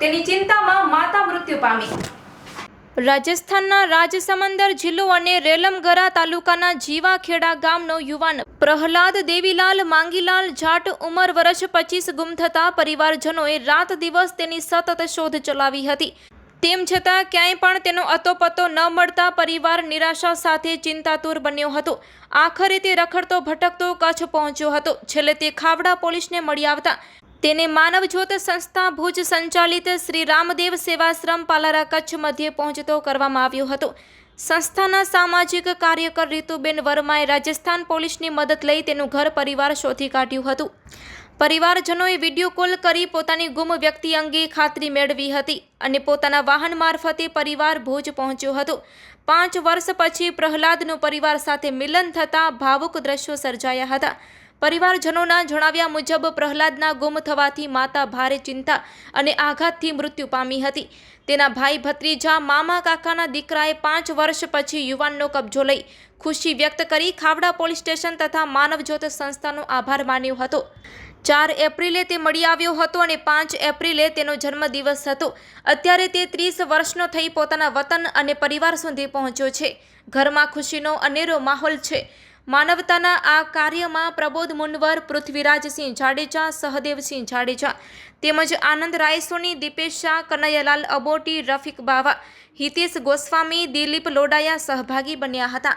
તેની ચિંતામાં માતા મૃત્યુ પામી. રાજસ્થાનના રાજસમંદર જિલ્લો અને રેલમગરા તાલુકાના જીવાખેડા ગામનો યુવાન પ્રહલાદ દેવીલાલ માંગીલાલ જાટ ઉંમર વર્ષ પચીસ ગુમ થતા પરિવારજનોએ રાત દિવસ તેની સતત શોધ ચલાવી હતી. તેમ છતાં ક્યાંય પણ તેનો અતોપતો ન મળતા પરિવાર નિરાશા સાથે ચિંતાતુર બન્યો હતો. આખરે તે રખડતો ભટકતો કચ્છ પહોંચ્યો હતો. છેલ્લે તે ખાવડા પોલીસને મળી આવતા તેને માનવજ્યોત સંસ્થા ભુજ સંચાલિત શ્રી રામદેવ સેવાશ્રમ પાલારા કચ્છ મધ્યે પહોંચતો કરવામાં આવ્યો હતો. સંસ્થાના સામાજિક કાર્યકર રીતુબેન વર્માએ રાજસ્થાન પોલીસની મદદ લઈ તેનું ઘર પરિવાર શોધી કાઢ્યું હતું. પરિવારજનોએ વીડિયો કોલ કરી પોતાની ગુમ વ્યક્તિ અંગે ખાતરી મેળવી હતી અને પોતાના વાહન મારફતે પરિવાર ભુજ પહોંચ્યો હતો. પાંચ વર્ષ પછી પ્રહલાદનું પરિવાર સાથે મિલન થતાં ભાવુક દ્રશ્યો સર્જાયા હતા. પરિવારજનોના જણાવ્યા મુજબ પ્રહલાદના ગુમ થવાથી માતા ભારે ચિંતા અને આઘાતથી મૃત્યુ પામી હતી. તેના ભાઈ ભત્રીજા, મામા કાકાના દીકરાએ પાંચ વર્ષ પછી યુવાનનો કબજો લઈ ખુશી વ્યક્ત કરી ખાવડા પોલીસ સ્ટેશન તથા માનવજ્યોત સંસ્થાનો આભાર માન્યો હતો. ચાર એપ્રિલે તે મળી આવ્યો હતો અને પાંચ એપ્રિલે તેનો જન્મદિવસ હતો. અત્યારે તે ત્રીસ વર્ષનો થઈ પોતાના વતન અને પરિવાર સુધી પહોંચ્યો છે. ઘરમાં ખુશીનો અનેરો માહોલ છે. માનવતાના આ કાર્યમાં પ્રબોધ મુનવર પૃથ્વીરાજસિંહ જાડેજા, સહદેવસિંહ જાડેજા તેમજ આનંદ રાયસોની દીપેશ શાહ, કનૈયાલાલ અબોટી, રફીક બાવા, હિતેશ ગોસ્વામી, દિલીપ લોડાયા સહભાગી બન્યા હતા.